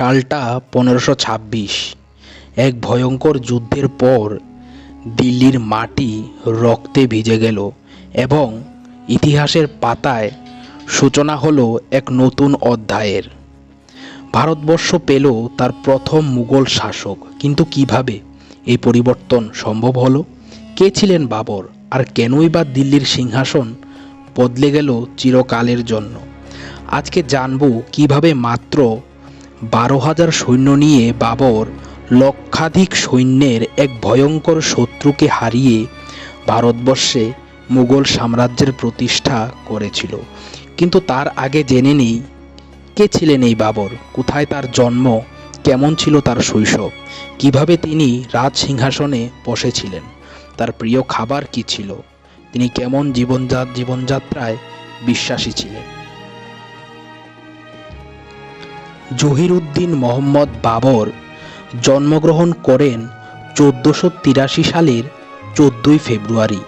সালটা পনেরোশো ছাব্বিশ। এক ভয়ঙ্কর যুদ্ধের পর দিল্লির মাটি রক্তে ভিজে গেল এবং ইতিহাসের পাতায় সূচনা হলো এক নতুন অধ্যায়ের। ভারতবর্ষ পেল তার প্রথম মুঘল শাসক। কিন্তু কীভাবে এই পরিবর্তন সম্ভব হলো? কে ছিলেন বাবর? আর কেনই বা দিল্লির সিংহাসন বদলে গেল চিরকালের জন্য? আজকে জানব কীভাবে মাত্র বারো হাজার সৈন্য নিয়ে বাবর লক্ষাধিক সৈন্যের এক ভয়ঙ্কর শত্রুকে হারিয়ে ভারতবর্ষে মুঘল সাম্রাজ্যের প্রতিষ্ঠা করেছিল। কিন্তু তার আগে জেনে নেই, কে ছিলেন এই বাবর, কোথায় তার জন্ম, কেমন ছিল তার শৈশব, কীভাবে তিনি রাজ সিংহাসনে বসেছিলেন, তার প্রিয় খাবার কি ছিল, তিনি কেমন জীবনজা জীবনযাত্রায় বিশ্বাসী ছিলেন। জহিরুদ্দিন মোহাম্মদ বাবর জন্মগ্রহণ করেন চোদ্দোশো তিরাশি সালের চোদ্দোই ফেব্রুয়ারি,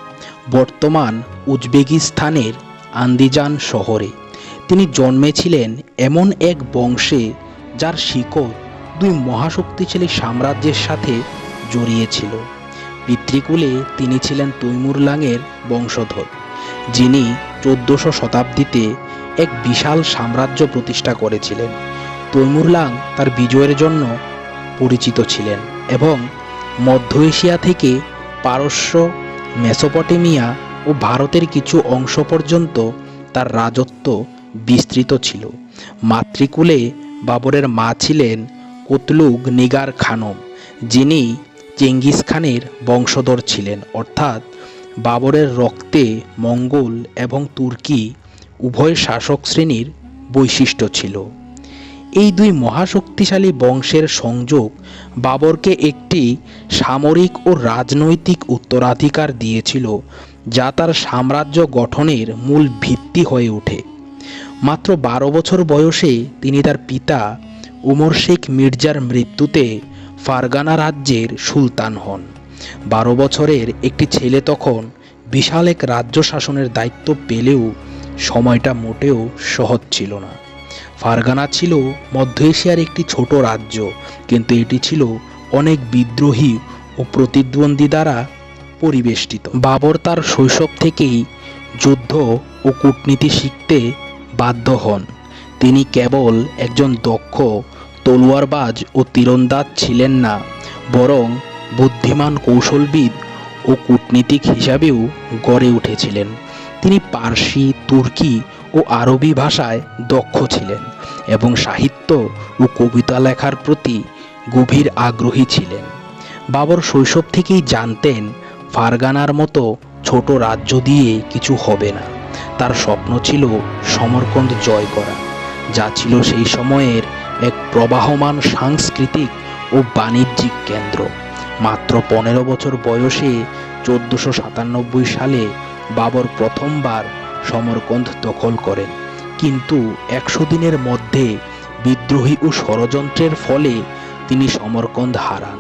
বর্তমান উজবেকিস্তানের আন্দিজান শহরে। তিনি জন্মেছিলেন এমন এক বংশে যার শিকড় দুই মহাশক্তিশালী সাম্রাজ্যের সাথে জড়িয়েছিল। পিতৃকুলে তিনি ছিলেন তৈমুরলাংয়ের বংশধর, যিনি চোদ্দশো শতাব্দীতে এক বিশাল সাম্রাজ্য প্রতিষ্ঠা করেছিলেন। তৈমুরলাং তার বিজয়ের জন্য পরিচিত ছিলেন এবং মধ্য এশিয়া থেকে পারস্য, মেসোপটেমিয়া ও ভারতের কিছু অংশ পর্যন্ত তার রাজত্ব বিস্তৃত ছিল। মাতৃকুলে বাবরের মা ছিলেন কুতলুগ নিগার খানম, যিনি চেঙ্গিস খানের বংশধর ছিলেন। অর্থাৎ বাবরের রক্তে মঙ্গল এবং তুর্কি উভয় শাসক শ্রেণির বৈশিষ্ট্য ছিল। এই দুই মহাশক্তিশালী বংশের সংযোগ বাবরকে একটি সামরিক ও রাজনৈতিক উত্তরাধিকার দিয়েছিল, যা তার সাম্রাজ্য গঠনের মূল ভিত্তি হয়ে ওঠে। মাত্র বারো বছর বয়সে তিনি তার পিতা উমর শেখ মির্জার মৃত্যুতে ফারগানা রাজ্যের সুলতান হন। বারো বছরের একটি ছেলে তখন বিশাল এক রাজ্য শাসনের দায়িত্ব পেলেও সময়টা মোটেও সহজ ছিল না। ফারগানা ছিল মধ্য এশিয়ার একটি ছোট রাজ্য, কিন্তু এটি ছিল অনেক বিদ্রোহী ও প্রতিদ্বন্দ্বী দ্বারা পরিবেষ্টিত। বাবর তার শৈশব থেকেই যুদ্ধ ও কূটনীতি শিখতে বাধ্য হন। তিনি কেবল একজন দক্ষ, তলোয়ারবাজ ও তীরন্দাজ ছিলেন না, বরং বুদ্ধিমান কৌশলবিদ ও কূটনীতিক হিসাবেও গড়ে উঠেছিলেন। তিনি পার্সি, তুর্কি ও আরবি ভাষায় দক্ষ ছিলেন। এবং সাহিত্য ও কবিতা লেখার প্রতি গভীর আগ্রহী ছিলেন। বাবর শৈশব থেকেই জানতেন, ফারগানার মতো ছোট রাজ্য দিয়ে কিছু হবে না। তার স্বপ্ন ছিল সমরকন্দ জয় করা, যা ছিল সেই সময়ের এক প্রবাহমান সাংস্কৃতিক ও বাণিজ্যিক কেন্দ্র। মাত্র পনেরো বছর বয়সে চোদ্দশো সাতানব্বই সালে বাবর প্রথমবার সমরকন্দ দখল করেন। কিন্তু একশো দিনের মধ্যে বিদ্রোহী ও ষড়যন্ত্রের ফলে তিনি সমরকন্দ হারান।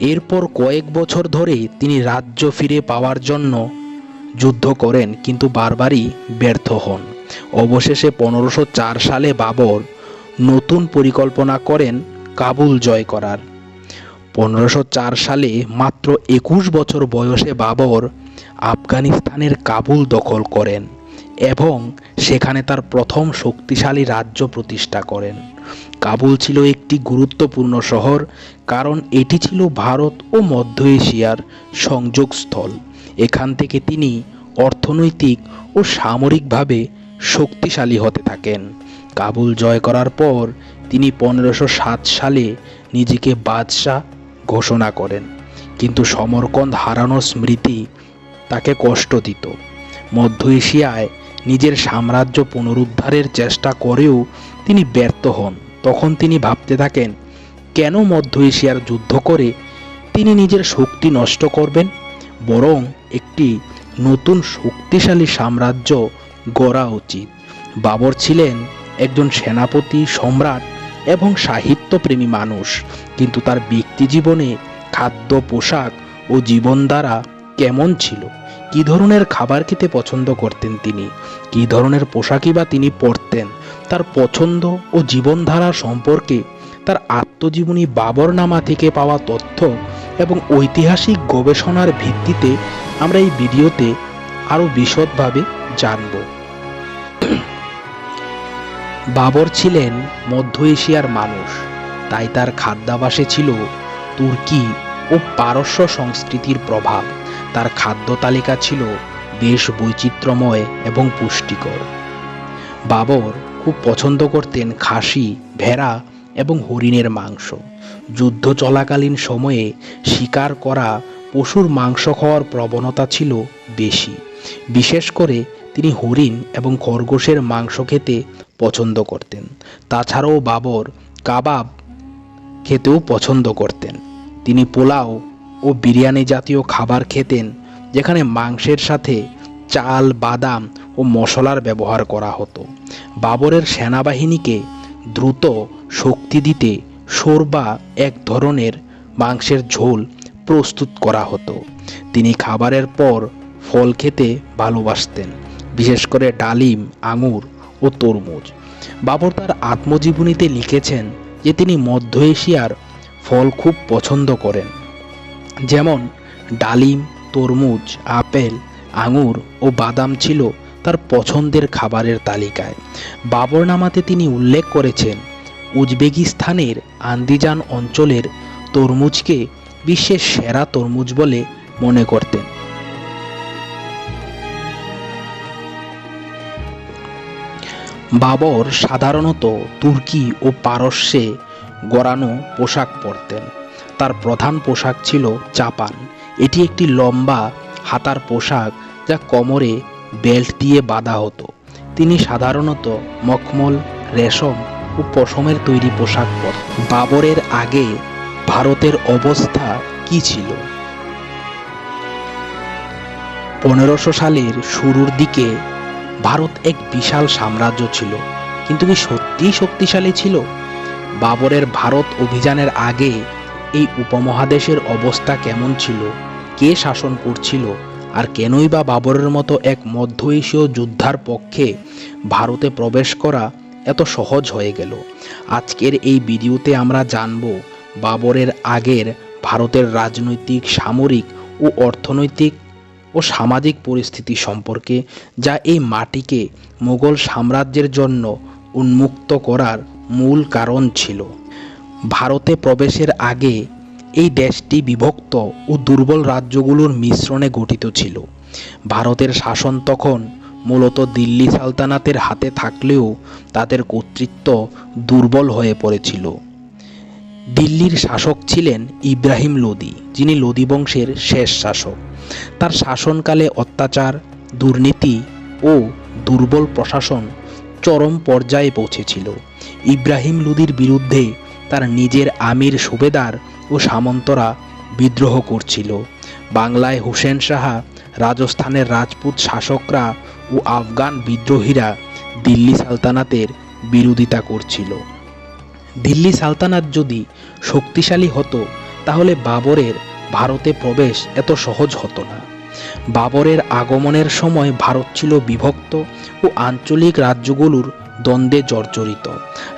এরপর কয়েক বছর ধরে তিনি রাজ্য ফিরে পাওয়ার জন্য যুদ্ধ করেন, কিন্তু বারবারই ব্যর্থ হন। অবশেষে পনেরোশো সালে বাবর নতুন পরিকল্পনা করেন কাবুল জয় করার। পনেরোশো সালে মাত্র একুশ বছর বয়সে বাবর আফগানিস্তানের কাবুল দখল করেন এবং সেখানে তার প্রথম শক্তিশালী রাজ্য প্রতিষ্ঠা করেন। কাবুল ছিল একটি গুরুত্বপূর্ণ শহর, কারণ এটি ছিল ভারত ও মধ্য এশিয়ার সংযোগস্থল। এখান থেকে তিনি অর্থনৈতিক ও সামরিকভাবে শক্তিশালী হতে থাকেন। কাবুল জয় করার পর তিনি পনেরোশো সাত সালে নিজেকে বাদশাহ ঘোষণা করেন, কিন্তু সমরকন্দ হারানোর স্মৃতি তাকে কষ্ট দিত। মধ্য এশিয়ায় নিজের সাম্রাজ্য পুনরুদ্ধারের চেষ্টা করেও তিনি ব্যর্থ হন। তখন তিনি ভাবতে থাকেন, কেন মধ্য এশিয়ার যুদ্ধ করে তিনি নিজের শক্তি নষ্ট করবেন? বরং একটি নতুন শক্তিশালী সাম্রাজ্য গড়া উচিত। বাবর ছিলেন একজন সেনাপতি, সম্রাট এবং সাহিত্যপ্রেমী মানুষ, কিন্তু তার ব্যক্তি জীবনে খাদ্য, পোশাক ও জীবনধারা কেমন ছিল? কী ধরনের খাবার খেতে পছন্দ করতেন তিনি? কী ধরনের পোশাকই বা তিনি পরতেন? তার পছন্দ ও জীবনধারা সম্পর্কে তার আত্মজীবনী বাবরনামা থেকে পাওয়া তথ্য এবং ঐতিহাসিক গবেষণার ভিত্তিতে আমরা এই ভিডিওতে আরও বিশদভাবে জানব। বাবর ছিলেন মধ্য এশিয়ার মানুষ, তাই তার খাদ্যাভাসে ছিল তুর্কি ও পারস্য সংস্কৃতির প্রভাব। তার খাদ্য তালিকা ছিল বেশ বৈচিত্র্যময় এবং পুষ্টিকর। বাবর খুব পছন্দ করতেন খাসি, ভেড়া এবং হরিণের মাংস। যুদ্ধ চলাকালীন সময়ে শিকার করা পশুর মাংস খাওয়ার প্রবণতা ছিল বেশি। বিশেষ করে তিনি হরিণ এবং খরগোশের মাংস খেতে পছন্দ করতেন। তাছাড়াও বাবর কাবাব খেতেও পছন্দ করতেন। তিনি পোলাও ও বিরিয়ানি জাতীয় খাবার খেতেন, যেখানে মাংসের সাথে চাল, বাদাম ও মশলার ব্যবহার করা হতো। বাবরের সেনাবাহিনীকে দ্রুত শক্তি দিতে শোরবা এক ধরনের মাংসের ঝোল প্রস্তুত করা হতো। তিনি খাবারের পর ফল খেতে ভালোবাসতেন, বিশেষ করে ডালিম, আঙুর ও তরমুজ। বাবর তার আত্মজীবনীতে লিখেছেন যে তিনি মধ্য এশিয়ার ফল খুব পছন্দ করেন। যেমন ডালিম, তরমুজ, আপেল, আঙুর ও বাদাম ছিল তার পছন্দের খাবারের তালিকায়। বাবরনামাতে তিনি উল্লেখ করেছেন, উজবেকিস্তানের আন্দিজান অঞ্চলের তরমুজকে বিশ্বের সেরা তরমুজ বলে মনে করতেন। বাবর সাধারণত তুর্কি ও পারস্যে গড়ানো পোশাক পরতেন। তার প্রধান পোশাক ছিল চাপান এটি একটি লম্বা হাতার পোশাক যা কোমরে বেল্ট দিয়ে বাঁধা হতো। তিনি সাধারণত মখমল, রেশম ও পশমের তৈরি পোশাক পরতেন বাবরের আগে ভারতের অবস্থা কি ছিল? পনেরোশো সালের শুরুর দিকে ভারত এক বিশাল সাম্রাজ্য ছিল। কিন্তু কি সত্যিই শক্তিশালী ছিল? বাবরের ভারত অভিযানের আগে এই উপমহাদেশের অবস্থা কেমন ছিল? কে শাসন করছিল? আর কেনই বা বাবরের মতো এক মধ্য এশীয় যোদ্ধার পক্ষে ভারতে প্রবেশ করা এত সহজ হয়ে গেল? আজকের এই ভিডিওতে আমরা জানব বাবরের আগের ভারতের রাজনৈতিক, সামরিক ও অর্থনৈতিক ও সামাজিক পরিস্থিতি সম্পর্কে, যা এই মাটিকে মুঘল সাম্রাজ্যের জন্য উন্মুক্ত করার মূল কারণ ছিল। ভারতে প্রবেশের আগে এই দেশটি বিভক্ত ও দুর্বল রাজ্যগুলোর মিশ্রণে গঠিত ছিল। ভারতের শাসন তখন মূলত দিল্লি সালতানাতের হাতে থাকলেও তাদের কর্তৃত্ব দুর্বল হয়ে পড়েছিল। দিল্লির শাসক ছিলেন ইব্রাহিম লোদি, যিনি লোদি বংশের শেষ শাসক। তার শাসনকালে অত্যাচার, দুর্নীতি ও দুর্বল প্রশাসন চরম পর্যায়ে পৌঁছেছিল। ইব্রাহিম লোদির বিরুদ্ধে তার নিজের আমির সুবেদার ও সামন্তরা বিদ্রোহ করছিল। বাংলায় হুসেন সাহা, রাজস্থানের রাজপুত শাসকরা ও আফগান বিদ্রোহীরা দিল্লি সালতানাতের বিরোধিতা করছিল। দিল্লি সালতানাত যদি শক্তিশালী হতো, তাহলে বাবরের ভারতে প্রবেশ এত সহজ হতো না। বাবরের আগমনের সময় ভারত ছিল বিভক্ত ও আঞ্চলিক রাজ্যগুলোর দ্বন্দ্বে জর্জরিত।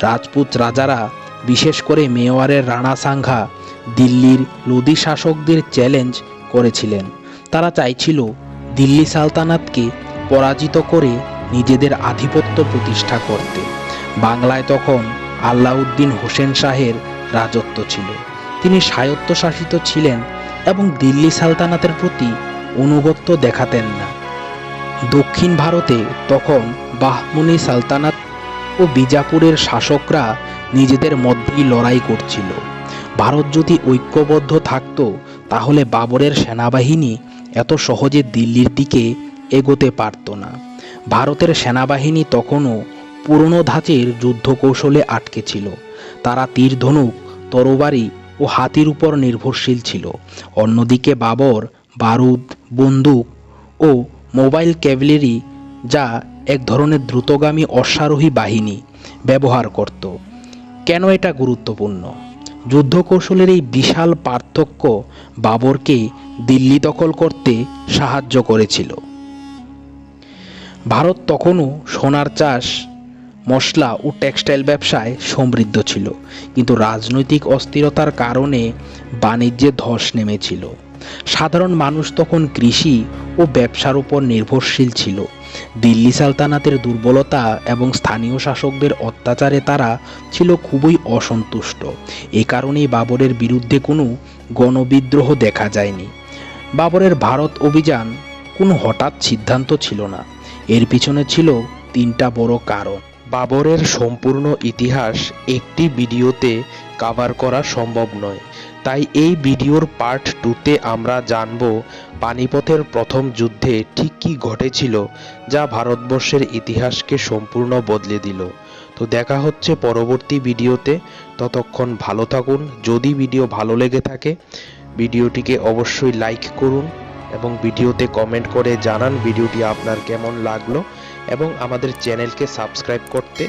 রাজপুত রাজারা বিশেষ করে মেওয়ারের রানা সাংঘা দিল্লির লোদি শাসকদের চ্যালেঞ্জ করেছিলেন। তারা চাইছিল দিল্লি সালতানাতকে পরাজিত করে নিজেদের আধিপত্য প্রতিষ্ঠা করতে। বাংলায় তখন আল্লাউদ্দিন হোসেন শাহের রাজত্ব ছিল। তিনি স্বায়ত্তশাসিত ছিলেন এবং দিল্লি সালতানাতের প্রতি অনুগত্য দেখাতেন না। দক্ষিণ ভারতে তখন বাহমনি সালতানাত ও বিজাপুরের শাসকরা নিজেদের মধ্যেই লড়াই করছিল। ভারত যদি ঐক্যবদ্ধ থাকত, তাহলে বাবরের সেনাবাহিনী এত সহজে দিল্লির দিকে এগোতে পারত না। ভারতের সেনাবাহিনী তখনও পুরনো ধাঁচের যুদ্ধ কৌশলে আটকে ছিল। তারা তীর ধনুক, তরবারি ও হাতির উপর নির্ভরশীল ছিল। অন্যদিকে বাবর, বারুদ, বন্দুক ও মোবাইল ক্যাভেলেরি যা এক ধরনের দ্রুতগামী অশ্বারোহী বাহিনী ব্যবহার করত। কেন এটা গুরুত্বপূর্ণ? যুদ্ধ কৌশলের এই বিশাল পার্থক্য বাবরকে দিল্লি দখল করতে সাহায্য করেছিল। ভারত তখনও সোনার চাষ, মশলা ও টেক্সটাইল ব্যবসায় সমৃদ্ধ ছিল, কিন্তু রাজনৈতিক অস্থিরতার কারণে বাণিজ্যে ধস নেমেছিল। সাধারণ মানুষ তখন কৃষি ও ব্যবসার উপর নির্ভরশীল ছিল। দিল্লি সালতানাতের দুর্বলতা এবং স্থানীয় শাসকদের অত্যাচারে তারা ছিল খুবই অসন্তুষ্ট। এ কারণেই বাবরের বিরুদ্ধে কোনো গণবিদ্রোহ দেখা যায়নি। বাবরের ভারত অভিযান কোনো হঠাৎ সিদ্ধান্ত ছিল না। এর পিছনে ছিল তিনটা বড় কারণ। বাবরের সম্পূর্ণ ইতিহাস একটি ভিডিওতে কভার করা সম্ভব নয়। তাই এই ভিডিওর পার্ট টুতে আমরা জানব পানিপথের প্রথম যুদ্ধে ঠিক কী ঘটেছিল যা ভারতবর্ষের ইতিহাসকে সম্পূর্ণ বদলে দিল। তো দেখা হচ্ছে পরবর্তী ভিডিওতে। ততক্ষণ ভালো থাকুন। যদি ভিডিও ভালো লেগে থাকে, ভিডিওটিকে অবশ্যই লাইক করুন এবং ভিডিওতে কমেন্ট করে জানান ভিডিওটি আপনার কেমন লাগল এবং আমাদের চ্যানেলকে সাবস্ক্রাইব করতে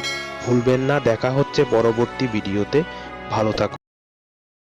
ভুলবেন না। দেখা হচ্ছে পরবর্তী ভিডিওতে। ভালো থাকুন।